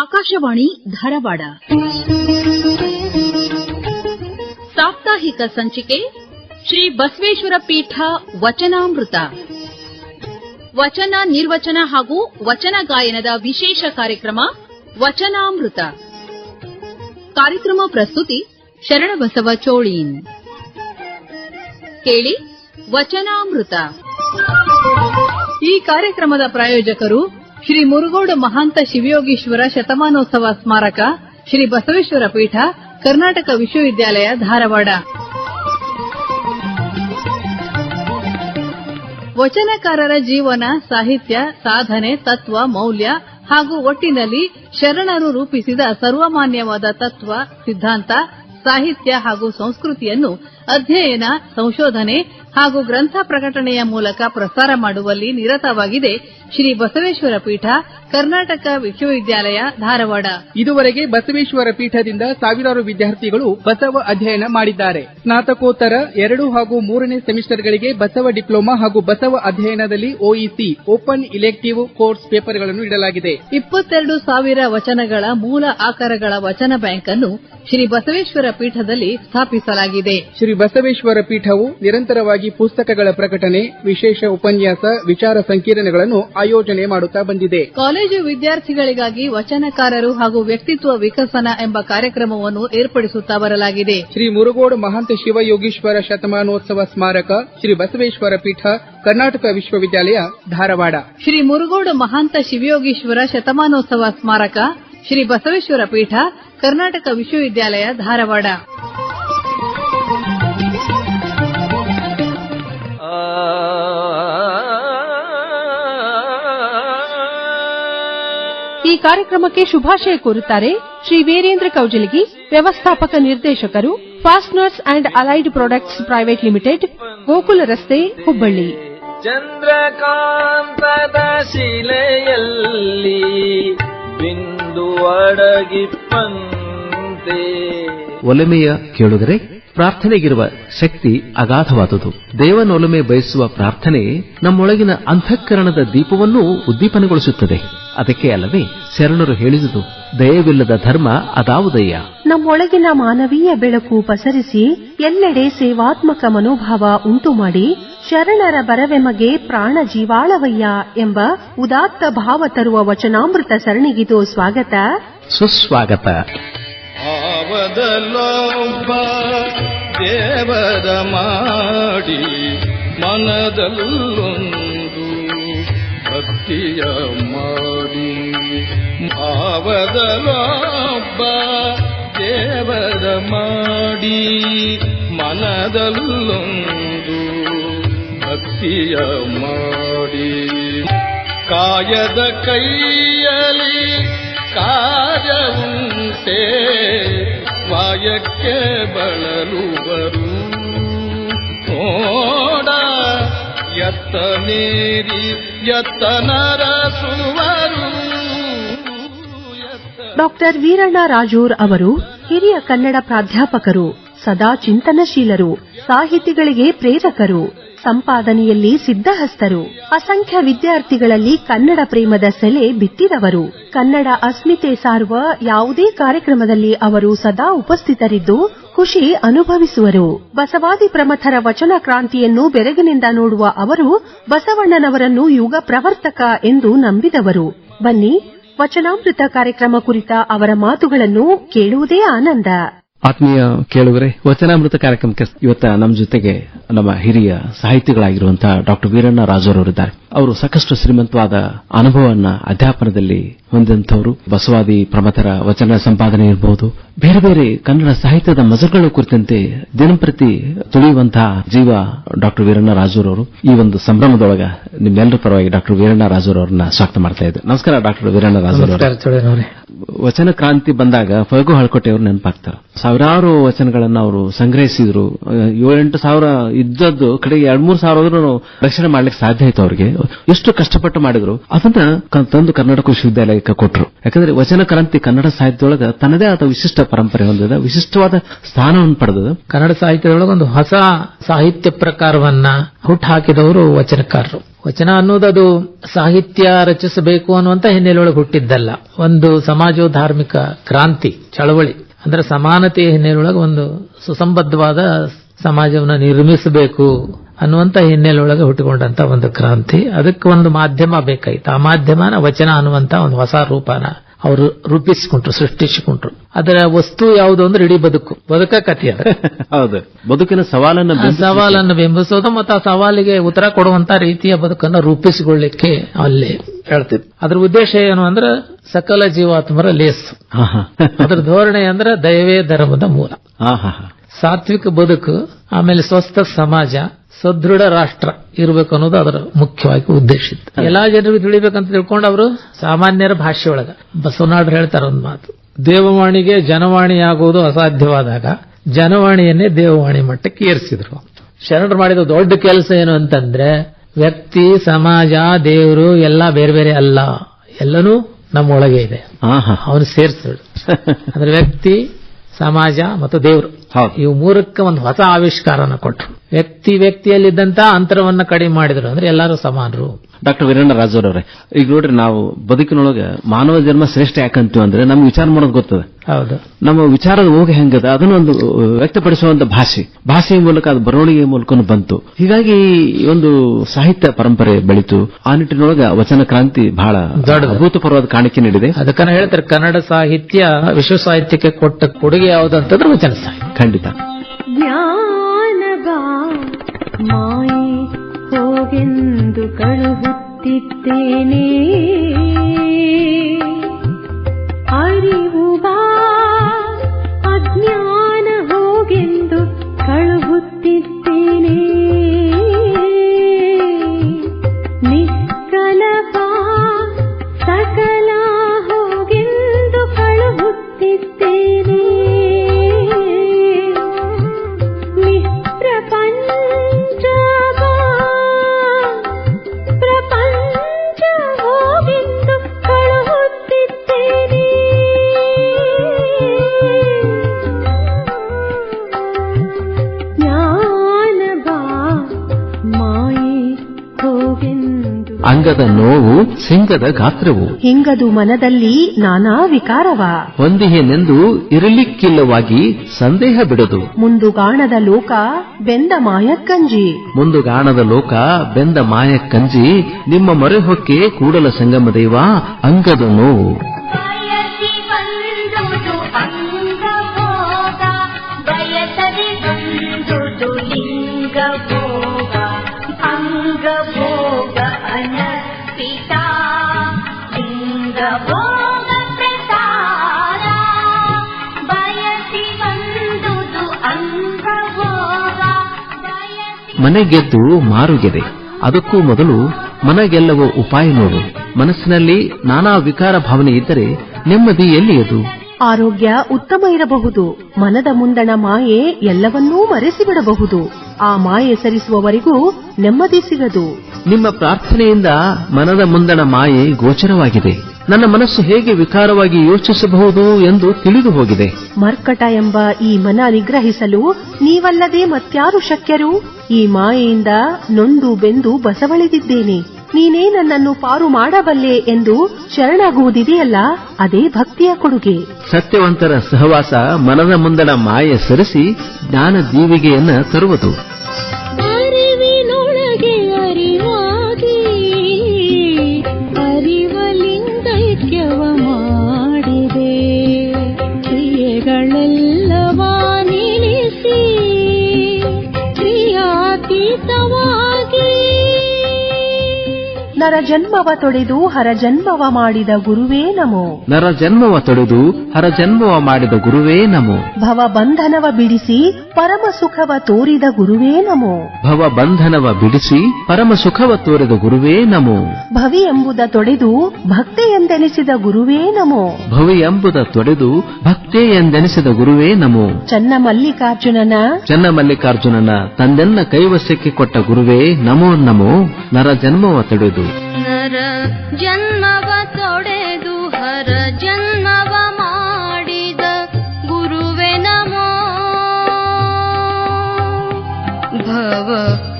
ಆಕಾಶವಾಣಿ ಧಾರವಾಡ. ಸಾಪ್ತಾಹಿಕ ಸಂಚಿಕೆ, ಶ್ರೀ ಬಸವೇಶ್ವರ ಪೀಠ ವಚನಾಮೃತ. ವಚನ ನಿರ್ವಚನ ಹಾಗೂ ವಚನ ಗಾಯನದ ವಿಶೇಷ ಕಾರ್ಯಕ್ರಮ, ವಚನಾಮೃತ. ಕಾರ್ಯಕ್ರಮ ಪ್ರಸ್ತುತಿ ಶರಣಬಸವ ಚೋಳಿನ್. ಕೇಳಿ ವಚನಾಮೃತ. ಈ ಕಾರ್ಯಕ್ರಮದ ಪ್ರಾಯೋಜಕರು ಶ್ರೀ ಮುರುಗೋಡ ಮಹಾಂತ ಶಿವಯೋಗೀಶ್ವರ ಶತಮಾನೋತ್ಸವ ಸ್ಮಾರಕ, ಶ್ರೀ ಬಸವೇಶ್ವರ ಪೀಠ, ಕರ್ನಾಟಕ ವಿಶ್ವವಿದ್ಯಾಲಯ, ಧಾರವಾಡ. ವಚನಕಾರರ ಜೀವನ, ಸಾಹಿತ್ಯ, ಸಾಧನೆ, ತತ್ವ, ಮೌಲ್ಯ ಹಾಗೂ ಒಟ್ಟಿನಲ್ಲಿ ಶರಣರು ರೂಪಿಸಿದ ಸರ್ವಮಾನ್ಯವಾದ ತತ್ವ, ಸಿದ್ಧಾಂತ, ಸಾಹಿತ್ಯ ಹಾಗೂ ಸಂಸ್ಕೃತಿಯನ್ನು ಅಧ್ಯಯನ ಸಂಶೋಧನೆ ಹಾಗೂ ಗ್ರಂಥ ಪ್ರಕಟಣೆಯ ಮೂಲಕ ಪ್ರಸಾರ ಮಾಡುವಲ್ಲಿ ನಿರತವಾಗಿದೆ ಶ್ರೀ ಬಸವೇಶ್ವರ ಪೀಠ ಕರ್ನಾಟಕ ವಿಶ್ವವಿದ್ಯಾಲಯ ಧಾರವಾಡ. ಇದುವರೆಗೆ ಬಸವೇಶ್ವರ ಪೀಠದಿಂದ ಸಾವಿರಾರು ವಿದ್ಯಾರ್ಥಿಗಳು ಬಸವ ಅಧ್ಯಯನ ಮಾಡಿದ್ದಾರೆ. ಸ್ನಾತಕೋತ್ತರ ಎರಡು ಹಾಗೂ ಮೂರನೇ ಸೆಮಿಸ್ಟರ್ಗಳಿಗೆ ಬಸವ ಡಿಪ್ಲೊಮಾ ಹಾಗೂ ಬಸವ ಅಧ್ಯಯನದಲ್ಲಿ ಒಇಸಿ ಓಪನ್ ಇಲೆಕ್ಟಿವ್ ಕೋರ್ಸ್ ಪೇಪರ್ಗಳನ್ನು ಇಡಲಾಗಿದೆ ಇಪ್ಪತ್ತೆರಡು ಸಾವಿರ ವಚನಗಳ ಮೂಲ ಆಕಾರಗಳ ವಚನ ಬ್ಯಾಂಕ್ ಅನ್ನು ಶ್ರೀ ಬಸವೇಶ್ವರ ಪೀಠದಲ್ಲಿ ಸ್ಥಾಪಿಸಲಾಗಿದೆ. ಶ್ರೀ ಬಸವೇಶ್ವರ ಪೀಠವು ನಿರಂತರವಾಗಿ ಪುಸ್ತಕಗಳ ಪ್ರಕಟಣೆ ವಿಶೇಷ ಉಪನ್ಯಾಸ ವಿಚಾರ ಸಂಕಿರಣಗಳನ್ನು ಆಯೋಜನೆ ಮಾಡುತ್ತಾ ಬಂದಿದೆ. ಕಾಲೇಜು ವಿದ್ಯಾರ್ಥಿಗಳಿಗಾಗಿ ವಚನಕಾರರು ಹಾಗೂ ವ್ಯಕ್ತಿತ್ವ ವಿಕಸನ ಎಂಬ ಕಾರ್ಯಕ್ರಮವನ್ನು ಏರ್ಪಡಿಸುತ್ತಾ ಬರಲಾಗಿದೆ. ಶ್ರೀ ಮುರುಗೋಡು ಮಹಾಂತ ಶಿವಯೋಗೀಶ್ವರ ಶತಮಾನೋತ್ಸವ ಸ್ಮಾರಕ ಶ್ರೀ ಬಸವೇಶ್ವರ ಪೀಠ ಕರ್ನಾಟಕ ವಿಶ್ವವಿದ್ಯಾಲಯ ಧಾರವಾಡ. ಶ್ರೀ ಮುರುಗೋಡು ಮಹಾಂತ ಶಿವಯೋಗೀಶ್ವರ ಶತಮಾನೋತ್ಸವ ಸ್ಮಾರಕ ಶ್ರೀ ಬಸವೇಶ್ವರ ಪೀಠ ಕರ್ನಾಟಕ ವಿಶ್ವವಿದ್ಯಾಲಯ ಧಾರವಾಡ. ಈ ಕಾರ್ಯಕ್ರಮಕ್ಕೆ ಶುಭಾಶಯ ಕೋರುತ್ತಾರೆ ಶ್ರೀ ವೀರೇಂದ್ರ ಕೌಜಲಗಿ ವ್ಯವಸ್ಥಾಪಕ ನಿರ್ದೇಶಕರು fasteners and allied products private limited Gokul ರಸ್ತೆ ಹುಬ್ಬಳ್ಳಿ. ಚಂದ್ರಕಾಂತದ ಶಿಲೆಯಲ್ಲಿ ಬಿಂದು ಅಡಗಿಪ್ಪಂತೆ ಒಲೆಮೆಯ ಕೇಳುಗರೆ ಪ್ರಾರ್ಥನೆಗಿರುವ ಶಕ್ತಿ ಅಗಾಧವಾದುದು. ದೇವನೊಲುಮೆ ಬಯಸುವ ಪ್ರಾರ್ಥನೆ ನಮ್ಮೊಳಗಿನ ಅಂತಃಕರಣದ ದೀಪವನ್ನೂ ಉದ್ದೀಪನಗೊಳಿಸುತ್ತದೆ. ಅದಕ್ಕೆ ಅಲ್ಲವೇ ಶರಣರು ಹೇಳಿದುದು ದಯವಿಲ್ಲದ ಧರ್ಮ ಅದಾವುದಯ್ಯ. ನಮ್ಮೊಳಗಿನ ಮಾನವೀಯ ಬೆಳಕು ಪಸರಿಸಿ ಎಲ್ಲೆಡೆ ಸೇವಾತ್ಮಕ ಮನೋಭಾವ ಉಂಟು ಮಾಡಿ ಶರಣರ ಬರವೆಮಗೆ ಪ್ರಾಣ ಜೀವಾಳವಯ್ಯ ಎಂಬ ಉದಾತ್ತ ಭಾವ ತರುವ ವಚನಾಮೃತ ಸರಣಿಗಿದು ಸ್ವಾಗತ. ಸುಸ್ವಾಗತ. ಆವದಲ್ಲೊಬ್ಬ ದೇವರ ಮಾಡಿ ಮನದಲ್ಲೊಂದು ಭಕ್ತಿಯ ಮಾಡಿ. ಆವದಲ್ಲೊಬ್ಬ ದೇವರ ಮಾಡಿ ಮನದಲ್ಲೊಂದು ಭಕ್ತಿಯ ಮಾಡಿ. ಕಾಯದ ಕೈಯಲಿ ಕಾರ್ಯವುಂಟೆ ವಾಯಕ್ಕೆ ಬಳಲುವರು. ಓಡ ಎತ್ತ ಮೇರಿ ಎತ್ತ ನರಸುವರು ಎತ್ತ ಡಾಕ್ಟರ್ ವೀರಣ್ಣ ರಾಜೂರ್ ಅವರು ಹಿರಿಯ ಕನ್ನಡ ಪ್ರಾಧ್ಯಾಪಕರು, ಸದಾ ಚಿಂತನಶೀಲರು, ಸಾಹಿತಿಗಳಿಗೆ ಪ್ರೇರಕರು. ಸಂಪಾದನೆಯಲ್ಲಿ ಸಿದ್ಧಹಸ್ತರು. ಅಸಂಖ್ಯ ವಿದ್ಯಾರ್ಥಿಗಳಲ್ಲಿ ಕನ್ನಡ ಪ್ರೇಮದ ಸೆಲೆ ಬಿತ್ತಿದವರು. ಕನ್ನಡ ಅಸ್ಮಿತೆ ಸಾರುವ ಯಾವುದೇ ಕಾರ್ಯಕ್ರಮದಲ್ಲಿ ಅವರು ಸದಾ ಉಪಸ್ಥಿತರಿದ್ದು ಖುಷಿ ಅನುಭವಿಸುವರು. ಬಸವಾದಿ ಪ್ರಮಥರ ವಚನ ಕ್ರಾಂತಿಯನ್ನು ಬೆರಗಿನಿಂದ ನೋಡುವ ಅವರು ಬಸವಣ್ಣನವರನ್ನು ಯುಗ ಪ್ರವರ್ತಕ ಎಂದು ನಂಬಿದವರು. ಬನ್ನಿ, ವಚನಾಮೃತ ಕಾರ್ಯಕ್ರಮ ಕುರಿತ ಅವರ ಮಾತುಗಳನ್ನು ಕೇಳುವುದೇ ಆನಂದ. ಆತ್ಮೀಯ ಕೇಳುವರೆ ವಚನಾಮೃತ ಕಾರ್ಯಕ್ರಮಕ್ಕೆ ಇವತ್ತ ನಮ್ಮ ಜೊತೆಗೆ ನಮ್ಮ ಹಿರಿಯ ಸಾಹಿತಿಗಳಾಗಿರುವಂತಹ ಡಾಕ್ಟರ್ ವೀರಣ್ಣ ರಾಜವರವರಿದ್ದಾರೆ ಅವರು ಸಾಕಷ್ಟು ಶ್ರೀಮಂತವಾದ ಅನುಭವವನ್ನ ಅಧ್ಯಾಪನದಲ್ಲಿ ಹೊಂದಿದಂಥವರು. ಬಸವಾದಿ ಪ್ರಮಥರ ವಚನ ಸಂಪಾದನೆ ಇರಬಹುದು ಬೇರೆ ಬೇರೆ ಕನ್ನಡ ಸಾಹಿತ್ಯದ ಮಜಲುಗಳ ಕುರಿತಂತೆ ದಿನಂಪ್ರತಿ ತುಳಿಯುವಂತಹ ಜೀವ ಡಾಕ್ಟರ್ ವೀರಣ್ಣ ರಾಜೂರವರು ಈ ಒಂದು ಸಂಭ್ರಮದೊಳಗ ನಿಮ್ಮೆಲ್ಲರ ಪರವಾಗಿ ಡಾಕ್ಟರ್ ವೀರಣ್ಣ ರಾಜೂರವರನ್ನ ಸ್ವಾಗತ ಮಾಡ್ತಾ ಇದ್ದೆ. ನಮಸ್ಕಾರ ಡಾಕ್ಟರ್ ವೀರಣ್ಣ ರಾಜರ್ ವಚನ ಕ್ರಾಂತಿ ಬಂದಾಗ ಫಗು ಹಳ್ಕೋಟೆಯವರು ನೆನಪಾಗ್ತಾರೆ ಸಾವಿರಾರು ವಚನಗಳನ್ನು ಅವರು ಸಂಗ್ರಹಿಸಿದ್ರು. ಏಳೆಂಟು ಸಾವಿರ ಇದ್ದದ್ದು ಕಡೆಗೆ ಎರಡ್ ಮೂರು ಸಾವಿರ ಆದ್ರೂ ರಕ್ಷಣೆ ಮಾಡ್ಲಿಕ್ಕೆ ಸಾಧ್ಯ ಆಯ್ತು ಅವರಿಗೆ. ಎಷ್ಟು ಕಷ್ಟಪಟ್ಟು ಮಾಡಿದ್ರು. ಅದನ್ನ ತಂದು ಕರ್ನಾಟಕ ವಿಶ್ವವಿದ್ಯಾಲಯಕ್ಕೆ ಕೊಟ್ಟರು ಯಾಕಂದ್ರೆ ವಚನ ಕ್ರಾಂತಿ ಕನ್ನಡ ಸಾಹಿತ್ಯದೊಳಗ ತನ್ನದೇ ಆದ ವಿಶಿಷ್ಟ ಪರಂಪರೆ ಹೊಂದಿದ. ವಿಶಿಷ್ಟವಾದ ಸ್ಥಾನವನ್ನು ಪಡೆದದ ಕನ್ನಡ ಸಾಹಿತ್ಯದೊಳಗೆ ಒಂದು ಹೊಸ ಸಾಹಿತ್ಯ ಪ್ರಕಾರವನ್ನ ಹುಟ್ಟುಹಾಕಿದವರು ವಚನಕಾರರು. ವಚನ ಅನ್ನೋದು ಅದು ಸಾಹಿತ್ಯ ರಚಿಸಬೇಕು ಅನ್ನುವಂತ ಹಿನ್ನೆಲೆಯೊಳಗೆ ಹುಟ್ಟಿದ್ದಲ್ಲ. ಒಂದು ಸಮಾಜೋ ಧಾರ್ಮಿಕ ಕ್ರಾಂತಿ, ಚಳವಳಿ, ಅಂದ್ರೆ ಸಮಾನತೆಯ ಹಿನ್ನೆಲೆಯೊಳಗೆ ಒಂದು ಸುಸಂಬದ್ಧವಾದ ಸಮಾಜವನ್ನು ನಿರ್ಮಿಸಬೇಕು ಅನ್ನುವಂತ ಹಿನ್ನೆಲೆಯೊಳಗೆ ಹುಟ್ಟಿಕೊಂಡಂತ ಒಂದು ಕ್ರಾಂತಿ. ಅದಕ್ಕೆ ಒಂದು ಮಾಧ್ಯಮ ಬೇಕಾಯ್ತು. ಆ ಮಾಧ್ಯಮನ ವಚನ ಅನ್ನುವಂತ ಒಂದು ಹೊಸ ರೂಪನ ಅವರು ರೂಪಿಸಿಕೊಂಡ್ರು ಸೃಷ್ಟಿಸಿಕೊಂಡ್ರು. ಅದರ ವಸ್ತು ಯಾವುದು ಅಂದ್ರೆ ಇಡೀ ಬದುಕು. ಬದುಕ ಕಥೆ ಅದು. ಹೌದು. ಬದುಕಿನ ಸವಾಲನ್ನ ಸವಾಲನ್ನು ಬಿಂಬಿಸೋದು ಮತ್ತು ಆ ಸವಾಲಿಗೆ ಉತ್ತರ ಕೊಡುವಂತ ರೀತಿಯ ಬದುಕನ್ನು ರೂಪಿಸಿಕೊಳ್ಳಿಕ್ಕೆ ಅಲ್ಲಿ ಹೇಳ್ತಿದ್ರು ಅದ್ರ ಉದ್ದೇಶ ಏನು ಅಂದ್ರೆ ಸಕಲ ಜೀವಾತ್ಮರ ಲೇಸು. ಅದರ ಧೋರಣೆ ಅಂದ್ರೆ ದಯವೇ ಧರ್ಮದ ಮೂಲ. ಸಾತ್ವಿಕ ಬದುಕು ಆಮೇಲೆ ಸ್ವಸ್ಥ ಸಮಾಜ ಸದೃಢ ರಾಷ್ಟ್ರ ಇರಬೇಕು ಅನ್ನೋದು ಅದರ ಮುಖ್ಯವಾಗಿ ಉದ್ದೇಶ ಇತ್ತು. ಎಲ್ಲಾ ಜನರಿಗೂ ತಿಳಿಬೇಕಂತ ತಿಳ್ಕೊಂಡು ಅವರು ಸಾಮಾನ್ಯರ ಭಾಷೆಯೊಳಗ ಬಸವನಾಡ್ರು ಹೇಳ್ತಾರೆ ಒಂದು ಮಾತು. ದೇವವಾಣಿಗೆ ಜನವಾಣಿ ಆಗುವುದು ಅಸಾಧ್ಯವಾದಾಗ ಜನವಾಣಿಯನ್ನೇ ದೇವವಾಣಿ ಮಟ್ಟಕ್ಕೆ ಏರಿಸಿದ್ರು. ಶರಣರು ಮಾಡಿದ ದೊಡ್ಡ ಕೆಲಸ ಏನು ಅಂತಂದ್ರೆ ವ್ಯಕ್ತಿ ಸಮಾಜ ದೇವರು ಎಲ್ಲ ಬೇರೆ ಬೇರೆ ಅಲ್ಲ ಎಲ್ಲನೂ ನಮ್ಮೊಳಗೆ ಇದೆ. ಅವನು ಸೇರಿಸಿದ್ರು ಅಂದ್ರೆ ವ್ಯಕ್ತಿ ಸಮಾಜ ಮತ್ತು ದೇವರು. ಇವು ಮೂರಕ್ಕೆ ಒಂದು ಹೊಸ ಆವಿಷ್ಕಾರನ ಕೊಟ್ಟರು ವ್ಯಕ್ತಿ ವ್ಯಕ್ತಿಯಲ್ಲಿದ್ದಂತ ಅಂತರವನ್ನ ಕಡಿಮೆ ಮಾಡಿದ್ರು. ಅಂದ್ರೆ ಎಲ್ಲರೂ ಸಮಾನರು. ಡಾಕ್ಟರ್ ವೀರಣ್ಣ ರಾಜೋರವ್ರೆ ಈಗ ನೋಡ್ರಿ ನಾವು ಬದುಕಿನೊಳಗೆ ಮಾನವ ಜನ್ಮ ಶ್ರೇಷ್ಠ ಯಾಕಂತೀವಿ ಅಂದ್ರೆ ನಮ್ಗೆ ವಿಚಾರ ಮಾಡೋದು ಗೊತ್ತದೆ. ಹೌದು. ನಮ್ಮ ವಿಚಾರದ ಹೋಗಿ ಹೆಂಗದ? ಅದನ್ನೊಂದು ವ್ಯಕ್ತಪಡಿಸುವಂತ ಭಾಷೆ. ಭಾಷೆಯ ಮೂಲಕ ಅದು ಬರವಣಿಗೆ ಮೂಲಕ ಬಂತು. ಹೀಗಾಗಿ ಒಂದು ಸಾಹಿತ್ಯ ಪರಂಪರೆ ಬೆಳೀತು. ಆ ನಿಟ್ಟಿನೊಳಗೆ ವಚನ ಕ್ರಾಂತಿ ಬಹಳ ದೊಡ್ಡದು. ಅಭೂತಪೂರ್ವವಾದ ಕಾಣಿಕೆ ನೀಡಿದೆ. ಅದಕ್ಕನ್ನ ಹೇಳ್ತಾರೆ ಕನ್ನಡ ಸಾಹಿತ್ಯ ವಿಶ್ವ ಸಾಹಿತ್ಯಕ್ಕೆ ಕೊಟ್ಟ ಕೊಡುಗೆ ಯಾವುದಂತಂದ್ರೆ ವಚನ ಸಾಹಿತ್ಯ. ಖಂಡಿತ. ಹೋಗೆಂದು ಕಳುಹುತ್ತಿದ್ದೇನೆ. ಅರಿವು ಅಂಗದ ನೋವು ಸಿಂಗದ ಗಾತ್ರವು. ಹಿಂಗದು ಮನದಲ್ಲಿ ನಾನಾ ವಿಕಾರವ. ಒಂದಿಹೇನೆಂದು ಇರಲಿಕ್ಕಿಲ್ಲವಾಗಿ ಸಂದೇಹ ಬಿಡದು. ಮುಂದುಗಾಣದ ಲೋಕ ಬೆಂದ ಮಾಯಕ್ಕಂಜಿ ಮುಂದುಗಾಣದ ಲೋಕ ಬೆಂದ ಮಾಯಕ್ಕಂಜಿ ನಿಮ್ಮ ಮೊರೆ ಹೊಕ್ಕೆ ಕೂಡಲ ಸಂಗಮ ದೇವ ಅಂಗದ ನೋವು. Oh. ಬಯಸದೆ ಬಂದುದು ಅಂಗಭೋಗ ಅನರ್ಪಿತ ಲಿಂಗಭೋಗ ಪ್ರಸಾರ ಬಯಸಿ ಬಂದುದು ಅಂಗಭೋಗ ಬಯಸಿ ಮನೆಗೆದ್ದು ಮಾರುಗೆದೆ. ಅದಕ್ಕೂ ಮೊದಲು ಮನಗೆಲ್ಲವ ಉಪಾಯ ನೋಡು. ಮನಸ್ಸಿನಲ್ಲಿ ನಾನಾ ವಿಕಾರ ಭಾವನೆ ಇದ್ದರೆ ನೆಮ್ಮದಿ ಎಲ್ಲಿಯದು? ಆರೋಗ್ಯ ಉತ್ತಮ ಇರಬಹುದು. ಮನದ ಮುಂದಣ ಮಾಯೆ ಎಲ್ಲವನ್ನೂ ಮರೆಸಿಬಿಡಬಹುದು. ಆ ಮಾಯೆ ಸರಿಸುವವರೆಗೂ ನೆಮ್ಮದಿ ಸಿಗದು. ನಿಮ್ಮ ಪ್ರಾರ್ಥನೆಯಿಂದ ಮನದ ಮುಂದಣ ಮಾಯೆ ಗೋಚರವಾಗಿದೆ. ನನ್ನ ಮನಸ್ಸು ಹೇಗೆ ವಿಕಾರವಾಗಿ ಯೋಚಿಸಬಹುದು ಎಂದು ತಿಳಿದು ಹೋಗಿದೆ. ಮರ್ಕಟ ಎಂಬ ಈ ಮನ ನಿಗ್ರಹಿಸಲು ನೀವಲ್ಲದೆ ಮತ್ಯಾರು ಶಕ್ಯರು? ಈ ಮಾಯೆಯಿಂದ ನೊಂದು ಬೆಂದು ಬಸವಳಿದಿದ್ದೇನೆ. ನೀನೇ ನನ್ನನ್ನು ಪಾರು ಮಾಡಬಲ್ಲೆ ಎಂದು ಶರಣಾಗುವುದಿದೆಯಲ್ಲ, ಅದೇ ಭಕ್ತಿಯ ಕೊಡುಗೆ. ಸತ್ಯವಂತರ ಸಹವಾಸ ಮನದ ಮುಂದಣ ಮಾಯ ಸರಿಸಿ ಜ್ಞಾನ ದೀವಿಗೆಯನ್ನ ತರುವುದು. ನರ ಜನ್ಮವ ತೊಡೆದು ಹರ ಜನ್ಮವ ಮಾಡಿದ ಗುರುವೇ ನಮೋ. ನರ ಜನ್ಮವ ತೊಡೆದು ಹರ ಜನ್ಮವ ಮಾಡಿದ ಗುರುವೇ ನಮೋ. ಭವ ಬಂಧನವ ಬಿಡಿಸಿ ಪರಮ ಸುಖವ ತೋರಿದ ಗುರುವೇ ನಮೋ. ಭವ ಬಂಧನವ ಬಿಡಿಸಿ ಪರಮ ಸುಖವ ತೋರಿದ ಗುರುವೇ ನಮೋ. ಭವಿ ಎಂಬುದ ತೊಡೆದು ಭಕ್ತಿ ಎಂದೆನಿಸಿದ ಗುರುವೇ ನಮೋ. ಭವಿ ಎಂಬುದ ತೊಡೆದು ಭಕ್ತಿ ಭಕ್ತೇ ಎಂದೆನಿಸಿದ ಗುರುವೇ ನಮೋ. ಚನ್ನ ಮಲ್ಲಿಕಾರ್ಜುನನ. ಚನ್ನ ಮಲ್ಲಿಕಾರ್ಜುನನ ತಂದೆನ್ನ ಕೈವಶಕ್ಕೆ ಕೊಟ್ಟ ಗುರುವೇ ನಮೋ ನಮೋ. ನರ ಜನ್ಮವ ತಡೆದು. ನರ ಜನ್ಮವ ತೊಡೆದು ಹರ ಜನ್ಮವ ಮಾಡಿದ ಗುರುವೆ ನಮೋ. ಭವ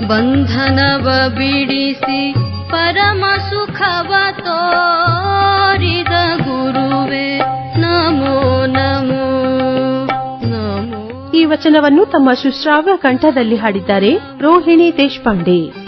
ಬಂಧನವ ಬಿಡಿಸಿ ಪರಮ ಸುಖವ ತೋರಿದ ವಚನವನ್ನು ತಮ್ಮ ಸುಶ್ರಾವ್ಯ ಕಂಠದಲ್ಲಿ ಹಾಡಿದ್ದಾರೆ ರೋಹಿಣಿ ದೇಶಪಾಂಡೆ.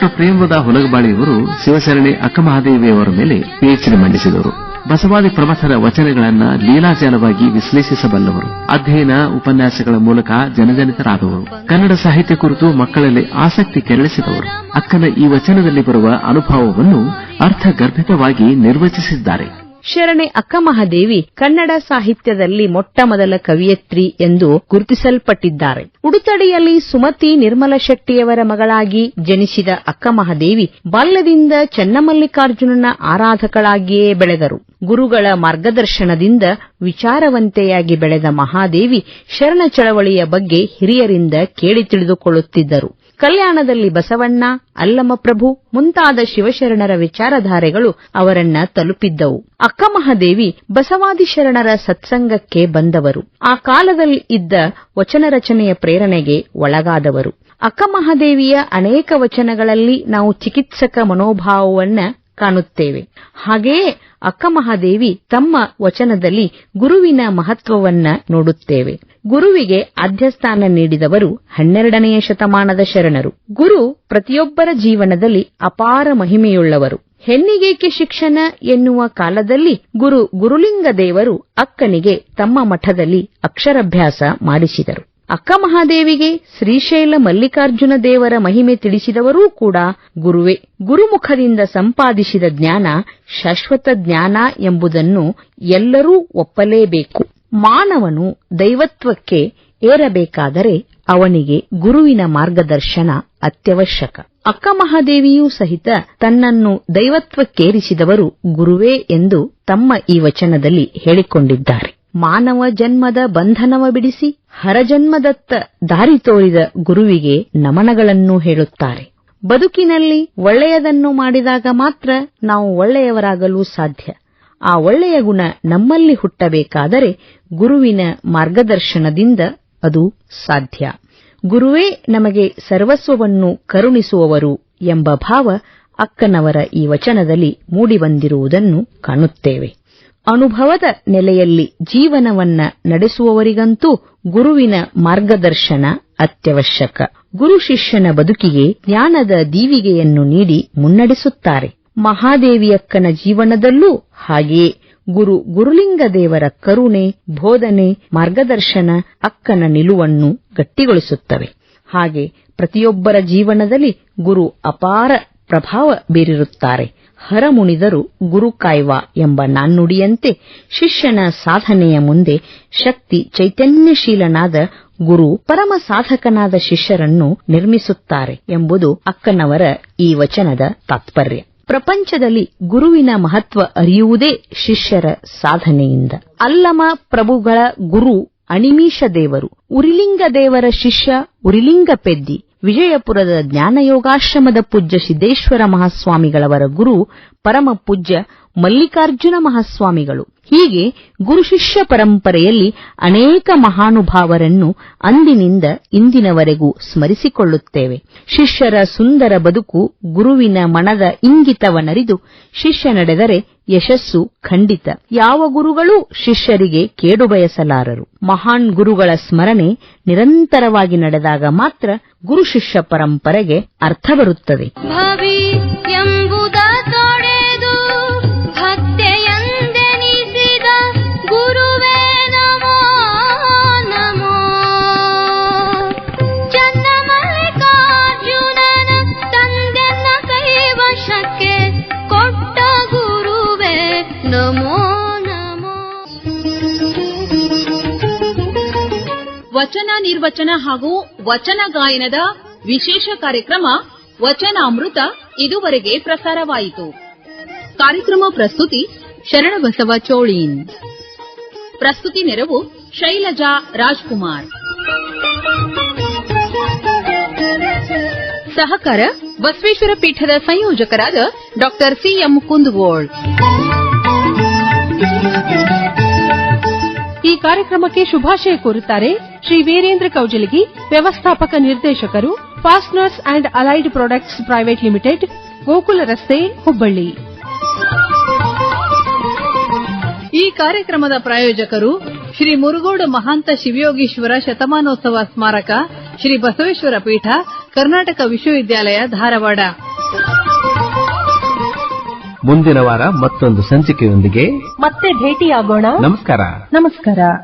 ಡಾಕ್ಟರ್ ಪ್ರೇಮದ ಹೊಲಗಬಾಳಿಯವರು ಶಿವಶರಣಿ ಅಕ್ಕಮಹಾದೇವಿಯವರ ಮೇಲೆ ಪಿಎಚ್ಡಿ ಮಂಡಿಸಿದವರು ಬಸವಾದಿ ಪ್ರಮಥರ ವಚನಗಳನ್ನು ಲೀಲಾಜಾಲವಾಗಿ ವಿಶ್ಲೇಷಿಸಬಲ್ಲವರು. ಅಧ್ಯಯನ, ಉಪನ್ಯಾಸಗಳ ಮೂಲಕ ಜನಜನಿತರಾದವರು. ಕನ್ನಡ ಸಾಹಿತ್ಯ ಕುರಿತು ಮಕ್ಕಳಲ್ಲಿ ಆಸಕ್ತಿ ಕೆರಳಿಸಿದವರು. ಅಕ್ಕನ ಈ ವಚನದಲ್ಲಿ ಬರುವ ಅನುಭವವನ್ನು ಅರ್ಥಗರ್ಭಿತವಾಗಿ ನಿರ್ವಚಿಸಿದ್ದಾರೆ. ಶರಣೆ ಅಕ್ಕಮಹಾದೇವಿ ಕನ್ನಡ ಸಾಹಿತ್ಯದಲ್ಲಿ ಮೊಟ್ಟ ಮೊದಲ ಕವಿಯತ್ರಿ ಎಂದು ಗುರುತಿಸಲ್ಪಟ್ಟಿದ್ದಾರೆ. ಉಡುತಡಿಯಲ್ಲಿ ಸುಮತಿ ನಿರ್ಮಲ ಶೆಟ್ಟಿಯವರ ಮಗಳಾಗಿ ಜನಿಸಿದ ಅಕ್ಕಮಹಾದೇವಿ ಬಾಲ್ಯದಿಂದ ಚನ್ನಮಲ್ಲಿಕಾರ್ಜುನನ ಆರಾಧಕಳಾಗಿಯೇ ಬೆಳೆದರು. ಗುರುಗಳ ಮಾರ್ಗದರ್ಶನದಿಂದ ವಿಚಾರವಂತೆಯಾಗಿ ಬೆಳೆದ ಮಹಾದೇವಿ ಶರಣ ಚಳವಳಿಯ ಬಗ್ಗೆ ಹಿರಿಯರಿಂದ ಕೇಳಿ ತಿಳಿದುಕೊಳ್ಳುತ್ತಿದ್ದರು. ಕಲ್ಯಾಣದಲ್ಲಿ ಬಸವಣ್ಣ ಅಲ್ಲಮಪ್ರಭು ಮುಂತಾದ ಶಿವಶರಣರ ವಿಚಾರಧಾರೆಗಳು ಅವರನ್ನ ತಲುಪಿದ್ದವು. ಅಕ್ಕಮಹಾದೇವಿ ಬಸವಾದಿ ಶರಣರ ಸತ್ಸಂಗಕ್ಕೆ ಬಂದವರು. ಆ ಕಾಲದಲ್ಲಿ ಇದ್ದ ವಚನ ರಚನೆಯ ಪ್ರೇರಣೆಗೆ ಒಳಗಾದವರು. ಅಕ್ಕಮಹಾದೇವಿಯ ಅನೇಕ ವಚನಗಳಲ್ಲಿ ನಾವು ಚಿಕಿತ್ಸಕ ಮನೋಭಾವವನ್ನ ಕಾಣುತ್ತೇವೆ. ಹಾಗೆಯೇ ಅಕ್ಕಮಹಾದೇವಿ ತಮ್ಮ ವಚನದಲ್ಲಿ ಗುರುವಿನ ಮಹತ್ವವನ್ನ ನೋಡುತ್ತೇವೆ. ಗುರುವಿಗೆ ಆದ್ಯಸ್ಥಾನ ನೀಡಿದವರು ಹನ್ನೆರಡನೆಯ ಶತಮಾನದ ಶರಣರು. ಗುರು ಪ್ರತಿಯೊಬ್ಬರ ಜೀವನದಲ್ಲಿ ಅಪಾರ ಮಹಿಮೆಯುಳ್ಳವರು. ಹೆಣ್ಣಿಗೇಕೆ ಶಿಕ್ಷಣ ಎನ್ನುವ ಕಾಲದಲ್ಲಿ ಗುರು ಗುರುಲಿಂಗ ದೇವರು ಅಕ್ಕನಿಗೆ ತಮ್ಮ ಮಠದಲ್ಲಿ ಅಕ್ಷರಾಭ್ಯಾಸ ಮಾಡಿಸಿದರು. ಅಕ್ಕ ಮಹಾದೇವಿಗೆ ಶ್ರೀಶೈಲ ಮಲ್ಲಿಕಾರ್ಜುನ ದೇವರ ಮಹಿಮೆ ತಿಳಿಸಿದವರೂ ಕೂಡ ಗುರುವೇ. ಗುರುಮುಖದಿಂದ ಸಂಪಾದಿಸಿದ ಜ್ಞಾನ ಶಾಶ್ವತ ಜ್ಞಾನ ಎಂಬುದನ್ನು ಎಲ್ಲರೂ ಒಪ್ಪಲೇಬೇಕು. ಮಾನವನು ದೈವತ್ವಕ್ಕೆ ಏರಬೇಕಾದರೆ ಅವನಿಗೆ ಗುರುವಿನ ಮಾರ್ಗದರ್ಶನ ಅತ್ಯವಶ್ಯಕ. ಅಕ್ಕ ಮಹಾದೇವಿಯೂ ಸಹಿತ ತನ್ನನ್ನು ದೈವತ್ವಕ್ಕೇರಿಸಿದವರು ಗುರುವೇ ಎಂದು ತಮ್ಮ ಈ ವಚನದಲ್ಲಿ ಹೇಳಿಕೊಂಡಿದ್ದಾರೆ. ಮಾನವ ಜನ್ಮದ ಬಂಧನವ ಬಿಡಿಸಿ ಹರಜನ್ಮದತ್ತ ದಾರಿ ತೋರಿದ ಗುರುವಿಗೆ ನಮನಗಳನ್ನು ಹೇಳುತ್ತಾರೆ. ಬದುಕಿನಲ್ಲಿ ಒಳ್ಳೆಯದನ್ನು ಮಾಡಿದಾಗ ಮಾತ್ರ ನಾವು ಒಳ್ಳೆಯವರಾಗಲು ಸಾಧ್ಯ. ಆ ಒಳ್ಳೆಯ ಗುಣ ನಮ್ಮಲ್ಲಿ ಹುಟ್ಟಬೇಕಾದರೆ ಗುರುವಿನ ಮಾರ್ಗದರ್ಶನದಿಂದ ಅದು ಸಾಧ್ಯ. ಗುರುವೇ ನಮಗೆ ಸರ್ವಸ್ವವನ್ನು ಕರುಣಿಸುವವರು ಎಂಬ ಭಾವ ಅಕ್ಕನವರ ಈ ವಚನದಲ್ಲಿ ಮೂಡಿಬಂದಿರುವುದನ್ನು ಕಾಣುತ್ತೇವೆ. ಅನುಭವದ ನೆಲೆಯಲ್ಲಿ ಜೀವನವನ್ನ ನಡೆಸುವವರಿಗಂತೂ ಗುರುವಿನ ಮಾರ್ಗದರ್ಶನ ಅತ್ಯವಶ್ಯಕ. ಗುರು ಶಿಷ್ಯನ ಬದುಕಿಗೆ ಜ್ಞಾನದ ದೀವಿಗೆಯನ್ನು ನೀಡಿ ಮುನ್ನಡೆಸುತ್ತಾರೆ. ಮಹಾದೇವಿಯಕ್ಕನ ಜೀವನದಲ್ಲೂ ಹಾಗೆಯೇ. ಗುರು ಗುರುಲಿಂಗ ದೇವರ ಕರುಣೆ, ಬೋಧನೆ, ಮಾರ್ಗದರ್ಶನ ಅಕ್ಕನ ನಿಲುವನ್ನು ಗಟ್ಟಿಗೊಳಿಸುತ್ತವೆ. ಹಾಗೆ ಪ್ರತಿಯೊಬ್ಬರ ಜೀವನದಲ್ಲಿ ಗುರು ಅಪಾರ ಪ್ರಭಾವ ಬೀರಿರುತ್ತಾರೆ. ಹರಮುನಿದರು ಗುರು ಕಾಯ್ವ ಎಂಬ ನಾಣ್ಣುಡಿಯಂತೆ ಶಿಷ್ಯನ ಸಾಧನೆಯ ಮುಂದೆ ಶಕ್ತಿ ಚೈತನ್ಯಶೀಲನಾದ ಗುರು ಪರಮ ಸಾಧಕನಾದ ಶಿಷ್ಯರನ್ನು ನಿರ್ಮಿಸುತ್ತಾರೆ ಎಂಬುದು ಅಕ್ಕನವರ ಈ ವಚನದ ತಾತ್ಪರ್ಯ. ಪ್ರಪಂಚದಲ್ಲಿ ಗುರುವಿನ ಮಹತ್ವ ಅರಿಯುವುದೇ ಶಿಷ್ಯರ ಸಾಧನೆಯಿಂದ. ಅಲ್ಲಮ ಪ್ರಭುಗಳ ಗುರು ಅಣಿಮೀಶ ದೇವರು, ಉರಿಲಿಂಗ ದೇವರ ಶಿಷ್ಯ ಉರಿಲಿಂಗ ಪೆದ್ದಿ, ವಿಜಯಪುರದ ಜ್ಞಾನಯೋಗಾಶ್ರಮದ ಪೂಜ್ಯ ಸಿದ್ದೇಶ್ವರ ಮಹಾಸ್ವಾಮಿಗಳವರ ಗುರು ಪರಮ ಪೂಜ್ಯ ಮಲ್ಲಿಕಾರ್ಜುನ ಮಹಾಸ್ವಾಮಿಗಳು. ಹೀಗೆ ಗುರು ಶಿಷ್ಯ ಪರಂಪರೆಯಲ್ಲಿ ಅನೇಕ ಮಹಾನುಭಾವರನ್ನು ಅಂದಿನಿಂದ ಇಂದಿನವರೆಗೂ ಸ್ಮರಿಸಿಕೊಳ್ಳುತ್ತೇವೆ. ಶಿಷ್ಯರ ಸುಂದರ ಬದುಕು ಗುರುವಿನ ಮನದ ಇಂಗಿತವನರಿದು ಶಿಷ್ಯ ನಡೆದರೆ ಯಶಸ್ಸು ಖಂಡಿತ. ಯಾವ ಗುರುಗಳೂ ಶಿಷ್ಯರಿಗೆ ಕೇಡು ಬಯಸಲಾರರು. ಮಹಾನ್ ಗುರುಗಳ ಸ್ಮರಣೆ ನಿರಂತರವಾಗಿ ನಡೆದಾಗ ಮಾತ್ರ ಗುರು ಶಿಷ್ಯ ಪರಂಪರೆಗೆ ಅರ್ಥ ಬರುತ್ತದೆ. ವಚನ ನಿರ್ವಚನ ಹಾಗೂ ವಚನ ಗಾಯನದ ವಿಶೇಷ ಕಾರ್ಯಕ್ರಮ ವಚನಾಮೃತ ಇದುವರೆಗೆ ಪ್ರಸಾರವಾಯಿತು. ಕಾರ್ಯಕ್ರಮ ಪ್ರಸ್ತುತಿ ಶರಣಬಸವ ಚೋಳೀನ್. ಪ್ರಸ್ತುತಿ ನೆರವು ಶೈಲಜಾ ರಾಜ್ಕುಮಾರ್. ಸಹಕಾರ ಬಸವೇಶ್ವರ ಪೀಠದ ಸಂಯೋಜಕರಾದ ಡಾಕ್ಟರ್ ಸಿಎಂ ಕುಂದಗೋಳ್. ಈ ಕಾರ್ಯಕ್ರಮಕ್ಕೆ ಶುಭಾಶಯ ಕೋರುತ್ತಾರೆ ಶ್ರೀ ವೀರೇಂದ್ರ ಕೌಜಲಗಿ ವ್ಯವಸ್ಥಾಪಕ ನಿರ್ದೇಶಕರು fasteners and allied products private limited, Gokul ರಸ್ತೆ, ಹುಬ್ಬಳ್ಳಿ. ಈ ಕಾರ್ಯಕ್ರಮದ ಪ್ರಾಯೋಜಕರು ಶ್ರೀ ಮುರುಗೋಡು ಮಹಾಂತ ಶಿವಯೋಗೀಶ್ವರ ಶತಮಾನೋತ್ಸವ ಸ್ಮಾರಕ, ಶ್ರೀ ಬಸವೇಶ್ವರ ಪೀಠ, ಕರ್ನಾಟಕ ವಿಶ್ವವಿದ್ಯಾಲಯ ಧಾರವಾಡ. ಮುಂದಿನ ವಾರ ಮತ್ತೊಂದು ಸಂಚಿಕೆಯೊಂದಿಗೆ ಮತ್ತೆ ಭೇಟಿಯಾಗೋಣ. ನಮಸ್ಕಾರ. ನಮಸ್ಕಾರ.